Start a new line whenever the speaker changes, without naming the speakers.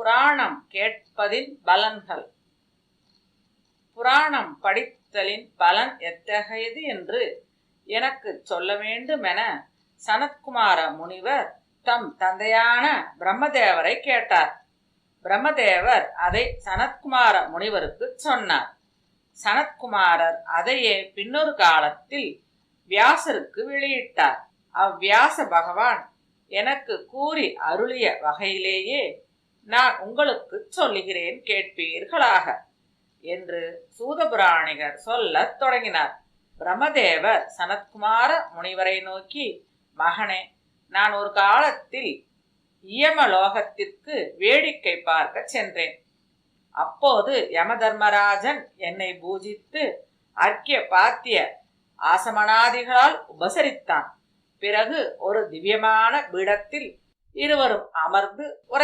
புராணம் கேட்பதின் பலன்கள். புராணம் படித்தலின் பலன் எத்தகையது என்று எனக்கு சொல்ல வேண்டுமென சனத்குமார முனிவர் தம் தந்தையான பிரம்மதேவரை கேட்டார். பிரம்மதேவர் அதை சனத்குமார முனிவருக்கு சொன்னார். சனத்குமாரர் அதையே பின்னொரு காலத்தில் வியாசருக்கு வெளியிட்டார். அவ்வியாச பகவான் எனக்கு கூறி அருளிய வகையிலேயே நான் உங்களுக்கு சொல்லுகிறேன் கேட்பீர்களாக என்று சூதபுராணிகர் சொல்லத் தொடங்கினார். பிரம்மதேவர் சனத்குமார முனிவரை நோக்கி மகனே நான் ஒரு காலத்தில் இயமலோகத்திற்கு வேடிக்கை பார்க்க சென்றேன். அப்போது யமதர்மராஜன் என்னை பூஜித்து அர்க்கிய பாத்திய ஆசமனாதிகளால் உபசரித்தான். பிறகு ஒரு திவ்யமான பீடத்தில் இருவரும் அமர்ந்து உரை